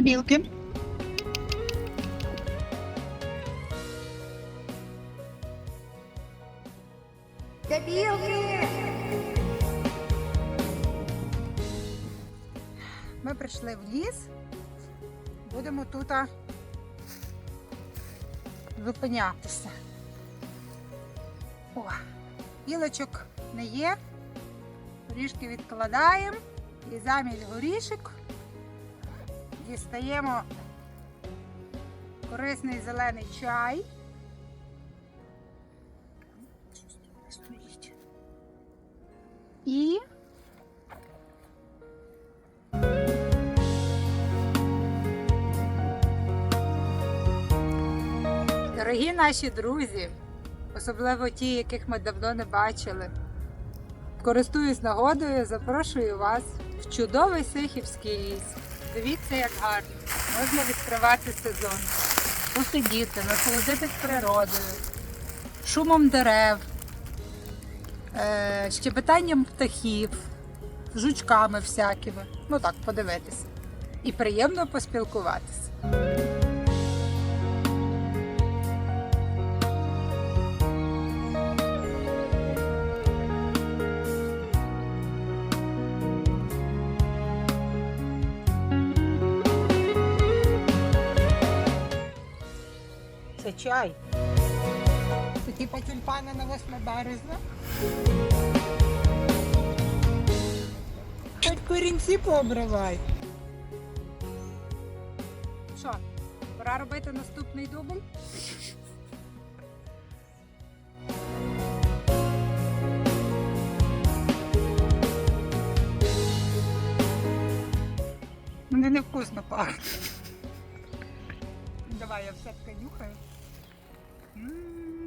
Де? Ми прийшли в ліс. Будемо тут зупинятися. О, білочок не є. Горішки відкладаємо і замість горішок дістаємо корисний зелений чай. І Дорогі наші друзі, особливо ті, яких ми давно не бачили. Користуюсь нагодою, запрошую вас в чудовий Сихівський ліс. Дивіться, як гарно. Можна відкривати сезон, посидіти, насолодитись природою, шумом дерев, е, щебетанням птахів, жучками всякими. Ну так, подивитися. І приємно поспілкуватися. Це чай. Це типа тюльпани на 8 березня. Хоч корінці пообривай. Що, пора робити наступний дубль? Вони невкусно пахнуть. Давай я все-таки нюхаю. Mm.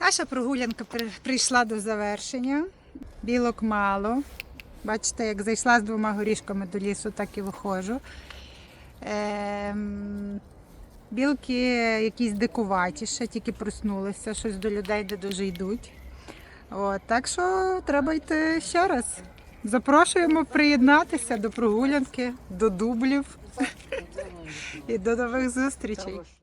Наша прогулянка прийшла до завершення. Білок мало. Бачите, як зайшла з двома горішками до лісу, так і виходжу. Ем, білки якісь дикуваті, ще тільки проснулися, щось до людей не дуже йдуть. От, так що треба йти ще раз. Запрошуємо приєднатися до прогулянки, до дублів і до нових зустрічей.